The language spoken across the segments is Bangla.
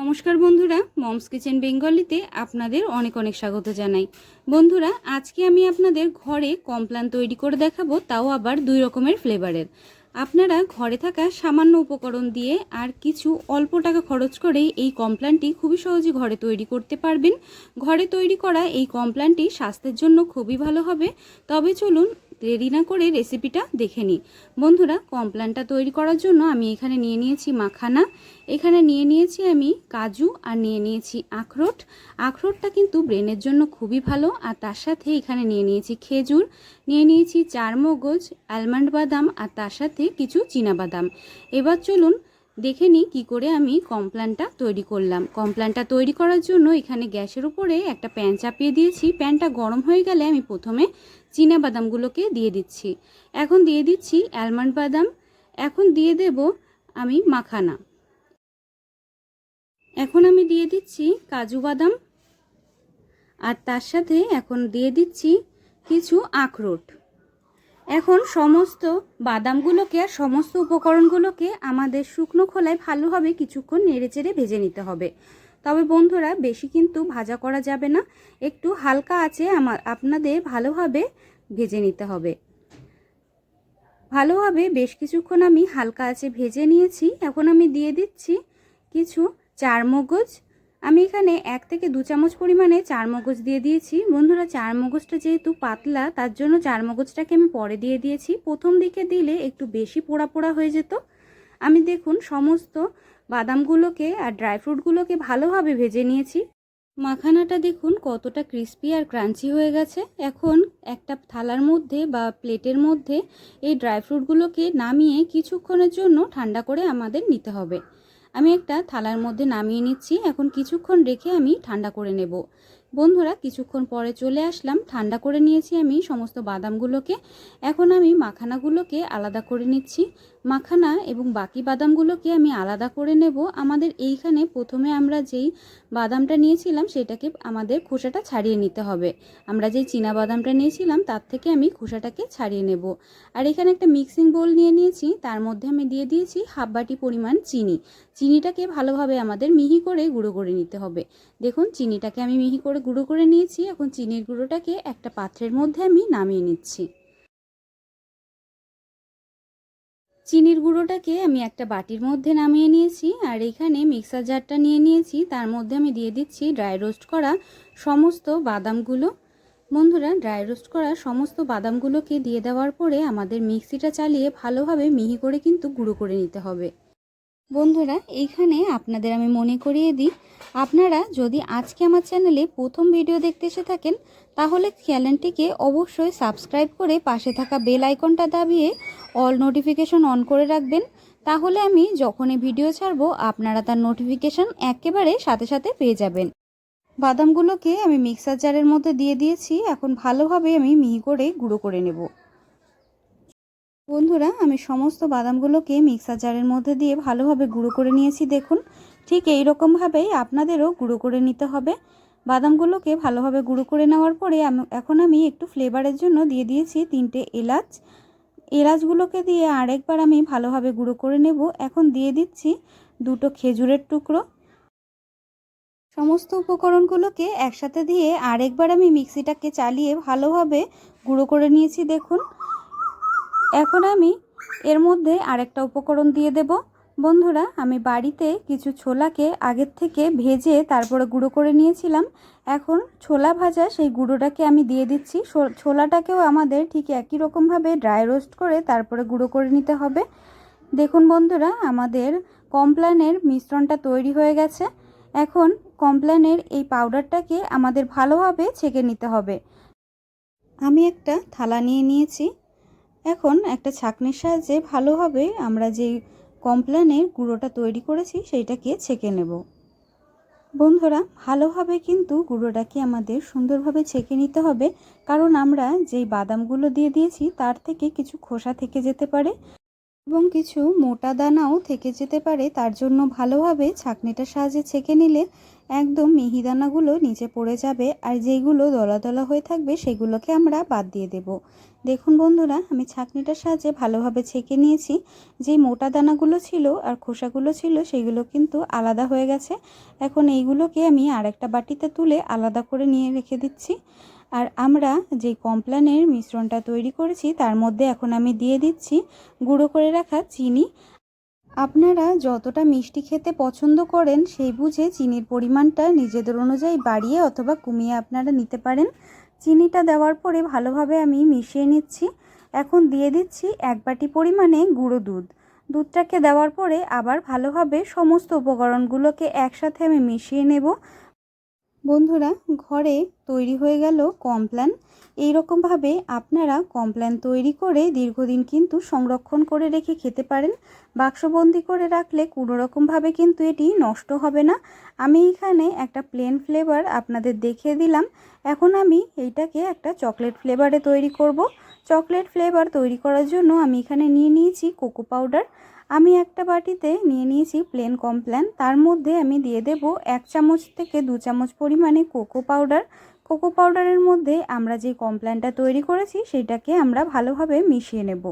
নমস্কার বন্ধুরা, মমস কিচেন বেঙ্গলিতে আপনাদের অনেক অনেক স্বাগত জানাই। বন্ধুরা, আজকে আমি আপনাদের ঘরে কমপ্লান তৈরি করে দেখাবো, তাও আবার দুই রকমের ফ্লেভারের আপনারা ঘরে থাকা সামান্য উপকরণ দিয়ে আর কিছু অল্প টাকা খরচ করে এই কমপ্লানটি খুবই সহজে ঘরে তৈরি করতে পারবেন। ঘরে তৈরি করা এই কমপ্লানটি স্বাস্থ্যের জন্য খুবই ভালো হবে। তবে চলুন দেরি না করে রেসিপিটা দেখে নিই। বন্ধুরা কমপ্লানটা তৈরি করার জন্য আমি এখানে নিয়ে নিয়েছি মাখানা। এখানে নিয়ে নিয়েছি আমি কাজু আর নিয়ে নিয়েছি আখরোট। আখরোটটা কিন্তু ব্রেনের জন্য খুবই ভালো। আর তার সাথে এখানে নিয়ে নিয়েছি খেজুর, নিয়ে নিয়েছি চার মগজ আলমন্ড বাদাম আর তার সাথে কিছু বাদাম। এবার চলুন দেখে নিই কী করে আমি কমপ্লানটা তৈরি করলাম। কমপ্লানটা তৈরি করার জন্য এখানে গ্যাসের উপরে একটা প্যান চাপিয়ে দিয়েছি। প্যানটা গরম হয়ে গেলে আমি প্রথমে চীনা বাদামগুলোকে দিয়ে দিচ্ছি। এখন দিয়ে দিচ্ছি অ্যালমন্ড বাদাম। এখন দিয়ে দেব আমি মাখানা। এখন আমি দিয়ে দিচ্ছি কাজু বাদাম। আর তার সাথে এখন দিয়ে দিচ্ছি কিছু আখরোট। এখন সমস্ত বাদামগুলোকে আর সমস্ত উপকরণগুলোকে আমাদের শুকনো খোলায় ভালোভাবে কিছুক্ষণ নেড়েচেড়ে ভেজে নিতে হবে। তবে বন্ধুরা, বেশি কিন্তু ভাজা করা যাবে না। একটু হালকা আছে আমার, আপনাদের ভালোভাবে ভেজে নিতে হবে। ভালোভাবে বেশ কিছুক্ষণ আমি হালকা আছে ভেজে নিয়েছি। এখন আমি দিয়ে দিচ্ছি কিছু চার মগজ আমি এখানে এক থেকে দু চামচ পরিমাণে চার মগজ দিয়ে দিয়েছি। বন্ধুরা, চার মগজটা যেহেতু পাতলা, তার জন্য চার মগজটাকে আমি পরে দিয়ে দিয়েছি। প্রথম দিকে দিলে একটু বেশি পোড়া পোড়া হয়ে যেত। আমি দেখুন সমস্ত বাদামগুলোকে আর ড্রাই ফ্রুটগুলোকে ভালোভাবে ভেজে নিয়েছি। মাখানাটা দেখুন কতটা ক্রিস্পি আর ক্রাঞ্চি হয়ে গেছে। এখন একটা থালার মধ্যে বা প্লেটের মধ্যে এই ড্রাই ফ্রুটগুলোকে নামিয়ে কিছুক্ষণের জন্য ঠান্ডা করে আমাদের নিতে হবে। আমি একটা থালার মধ্যে নামিয়ে নিচ্ছি। এখন কিছুক্ষণ রেখে আমি ঠান্ডা করে নেব। বন্ধুরা, কিছুক্ষণ পরে চলে আসলাম। ঠান্ডা করে নিয়েছি আমি সমস্ত বাদামগুলোকে। এখন আমি মাখানাগুলোকে আলাদা করে নিচ্ছি। মাখানা এবং বাকি বাদামগুলোকে আমি আলাদা করে নেব। আমাদের এইখানে প্রথমে আমরা যেই বাদামটা নিয়েছিলাম, সেটাকে আমাদের খোসাটা ছাড়িয়ে নিতে হবে। আমরা যেই চীনা বাদামটা নিয়েছিলাম, তার থেকে আমি খোসাটাকে ছাড়িয়ে নেব। আর এখানে একটা মিক্সিং বোল নিয়ে নিয়েছি। তার মধ্যে আমি দিয়ে দিয়েছি হাফ বাটি পরিমাণ চিনি। চিনিটাকে ভালোভাবে আমাদের মিহি করে গুঁড়ো করে নিতে হবে। দেখুন, চিনিটাকে আমি মিহি করে গুঁড়ো করে নিয়েছি। এখন চিনির গুঁড়োটাকে একটা পাত্রের মধ্যে আমি নামিয়ে নিচ্ছি। চিনির গুঁড়োটাকে আমি একটা বাটির মধ্যে নামিয়ে নিয়েছি আর এখানে মিক্সার জারটা নিয়ে নিয়েছি। তার মধ্যে আমি দিয়ে দিচ্ছি ড্রাই রোস্ট করা সমস্ত বাদামগুলো। বন্ধুরা, ড্রাই রোস্ট করা সমস্ত বাদামগুলোকে দিয়ে দেওয়ার পরে আমাদের মিক্সিটা চালিয়ে ভালোভাবে মিহি করে কিন্তু গুঁড়ো করে নিতে হবে। বন্ধুরা, এইখানে আপনাদের আমি মনে করিয়ে দিই, আপনারা যদি আজকে আমার চ্যানেলে প্রথম ভিডিও দেখতে এসে থাকেন, তাহলে চ্যানেলটিকে অবশ্যই সাবস্ক্রাইব করে পাশে থাকা বেল আইকনটা দাবিয়ে অল নোটিফিকেশন অন করে রাখবেন। তাহলে আমি যখনই ভিডিও ছাড়বো, আপনারা তার নোটিফিকেশন একেবারে সাথে সাথে পেয়ে যাবেন। বাদামগুলোকে আমি মিক্সার জারের মধ্যে দিয়ে দিয়েছি, এখন ভালোভাবে আমি মিহি করে গুঁড়ো করে নেব। বন্ধুরা, আমি সমস্ত বাদামগুলোকে মিক্সার জারের মধ্যে দিয়ে ভালোভাবে গুঁড়ো করে নিয়েছি, দেখুন। ঠিক এই রকমভাবেই আপনাদেরও গুঁড়ো করে নিতে হবে। বাদামগুলোকে ভালোভাবে গুঁড়ো করে নেওয়ার পরে আমি, এখন আমি একটু ফ্লেভারের জন্য দিয়ে দিয়েছি তিনটে এলাচ। এলাচগুলোকে দিয়ে আরেকবার আমি ভালোভাবে গুঁড়ো করে নেব। এখন দিয়ে দিচ্ছি দুটো খেজুরের টুকরো। সমস্ত উপকরণগুলোকে একসাথে দিয়ে আরেকবার আমি মিক্সিটাকে চালিয়ে ভালোভাবে গুঁড়ো করে নিয়েছি, দেখুন। এখন আমি এর মধ্যে আরেকটা উপকরণ দিয়ে দেব। বন্ধুরা, আমি বাড়িতে কিছু ছোলাকে আগের থেকে ভেজে তারপরে গুঁড়ো করে নিয়েছিলাম। এখন ছোলা ভাজা সেই গুঁড়োটাকে আমি দিয়ে দিচ্ছি। ছোলাটাকেও আমাদের ঠিক একই রকমভাবে ড্রাই রোস্ট করে তারপরে গুঁড়ো করে নিতে হবে। দেখুন বন্ধুরা, আমাদের কমপ্ল্যানের মিশ্রণটা তৈরি হয়ে গেছে। এখন কমপ্ল্যানের এই পাউডারটাকে আমাদের ভালোভাবে ছেঁকে নিতে হবে। আমি একটা থালা নিয়ে নিয়েছি। এখন একটা ছাঁকনির সাহায্যে ভালোভাবে আমরা যে কমপ্ল্যানের গুঁড়োটা তৈরি করেছি সেইটাকে ছেঁকে নেব। বন্ধুরা ভালোভাবে কিন্তু গুঁড়োটাকে আমাদের সুন্দরভাবে ছেঁকে নিতে হবে, কারণ আমরা যেই বাদামগুলো দিয়ে দিয়েছি তার থেকে কিছু খোসা থেকে যেতে পারে। এবং কিছু মোটা দানাও থেকে যেতে পারে, তার জন্য ভালোভাবে ছাঁকনিটার সাহায্যে ছেঁকে নিলে একদম মিহিদানাগুলো নিচে পড়ে যাবে আর যেইগুলো দলা দলা হয়ে থাকবে সেগুলোকে আমরা বাদ দিয়ে দেব। দেখুন বন্ধুরা, আমি ছাঁকনিটার সাহায্যে ভালোভাবে ছেঁকে নিয়েছি। যেই মোটা দানাগুলো ছিল আর খোসাগুলো ছিল সেগুলো কিন্তু আলাদা হয়ে গেছে। এখন এইগুলোকে আমি আর একটা বাটিতে তুলে আলাদা করে নিয়ে রেখে দিচ্ছি। আর আমরা যে কমপ্ল্যানের মিশ্রণটা তৈরি করেছি, তার মধ্যে এখন আমি দিয়ে দিচ্ছি গুঁড়ো করে রাখা চিনি। আপনারা যতটা মিষ্টি খেতে পছন্দ করেন, সেই বুঝে চিনির পরিমাণটা নিজেদের অনুযায়ী বাড়িয়ে অথবা কমিয়ে আপনারা নিতে পারেন। চিনিটা দেওয়ার পরে ভালোভাবে আমি মিশিয়ে নিচ্ছি। এখন দিয়ে দিচ্ছি এক বাটি পরিমাণে গুঁড়ো দুধ। দুধটাকে দেওয়ার পরে আবার ভালোভাবে সমস্ত উপকরণগুলোকে একসাথে আমি মিশিয়ে নেব। বন্ধুরা, ঘরে তৈরি হয়ে গেল কমপ্ল্যান এইরকমভাবে আপনারা কমপ্ল্যান তৈরি করে দীর্ঘদিন কিন্তু সংরক্ষণ করে রেখে খেতে পারেন। বাক্সবন্দি করে রাখলে কোনো রকমভাবে কিন্তু এটি নষ্ট হবে না। আমি এখানে একটা প্লেন ফ্লেভার আপনাদের দেখিয়ে দিলাম। এখন আমি এইটাকে একটা চকলেট ফ্লেভারে তৈরি করব। চকলেট ফ্লেভার তৈরি করার জন্য আমি এখানে নিয়ে নিয়েছি কোকো পাউডার আমি একটা বাটিতে নিয়ে নিয়েছি প্লেন কমপ্ল্যান তার মধ্যে আমি দিয়ে দেব এক চামচ থেকে দু চামচ পরিমাণে কোকো পাউডার কোকো পাউডারের মধ্যে আমরা যে কমপ্ল্যানটা তৈরি করেছি, সেটাকে আমরা ভালোভাবে মিশিয়ে নেব।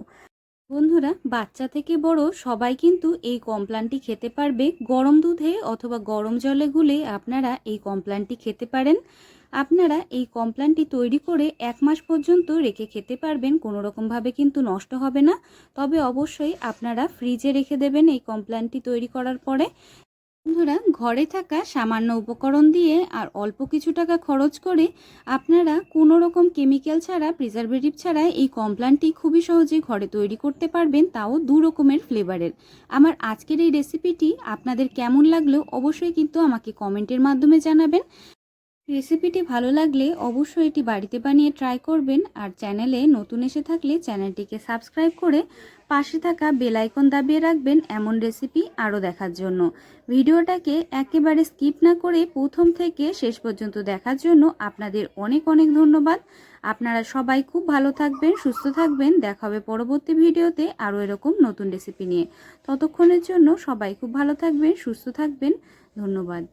বন্ধুরা, বাচ্চা থেকে বড় সবাই কিন্তু এই কমপ্ল্যানটি খেতে পারবে। গরম দুধে অথবা গরম জলে গুলে আপনারা এই কমপ্ল্যানটি খেতে পারেন। আপনারা এই কমপ্ল্যানটি তৈরি করে এক মাস পর্যন্ত রেখে খেতে পারবেন কোনো রকমভাবে কিন্তু নষ্ট হবে না। তবে অবশ্যই আপনারা ফ্রিজে রেখে দেবেন এই কমপ্ল্যানটি তৈরি করার পরে। বন্ধুরা, ঘরে থাকা সামান্য উপকরণ দিয়ে আর অল্প কিছু টাকা খরচ করে আপনারা কোনো রকম কেমিক্যাল ছাড়া, প্রিজারভেটিভ ছাড়া এই কমপ্লানটি খুবই সহজে ঘরে তৈরি করতে পারবেন তাও দু রকমের ফ্লেভারের আমার আজকের এই রেসিপিটি আপনাদের কেমন লাগল অবশ্যই কিন্তু আমাকে কমেন্টের মাধ্যমে জানাবেন। রেসিপিটি ভালো লাগলে অবশ্যই এটি বাড়িতে বানিয়ে ট্রাই করবেন আর চ্যানেলে নতুন এসে থাকলে চ্যানেলটিকে সাবস্ক্রাইব করে পাশে থাকা বেল আইকন দাবিয়ে রাখবেন এমন রেসিপি আরও দেখার জন্য। ভিডিওটাকে একেবারে স্কিপ না করে প্রথম থেকে শেষ পর্যন্ত দেখার জন্য আপনাদের অনেক অনেক ধন্যবাদ। আপনারা সবাই খুব ভালো থাকবেন, সুস্থ থাকবেন। দেখা হবে পরবর্তী ভিডিওতে আরও এরকম নতুন রেসিপি নিয়ে। ততক্ষণের জন্য সবাই খুব ভালো থাকবেন, সুস্থ থাকবেন। ধন্যবাদ।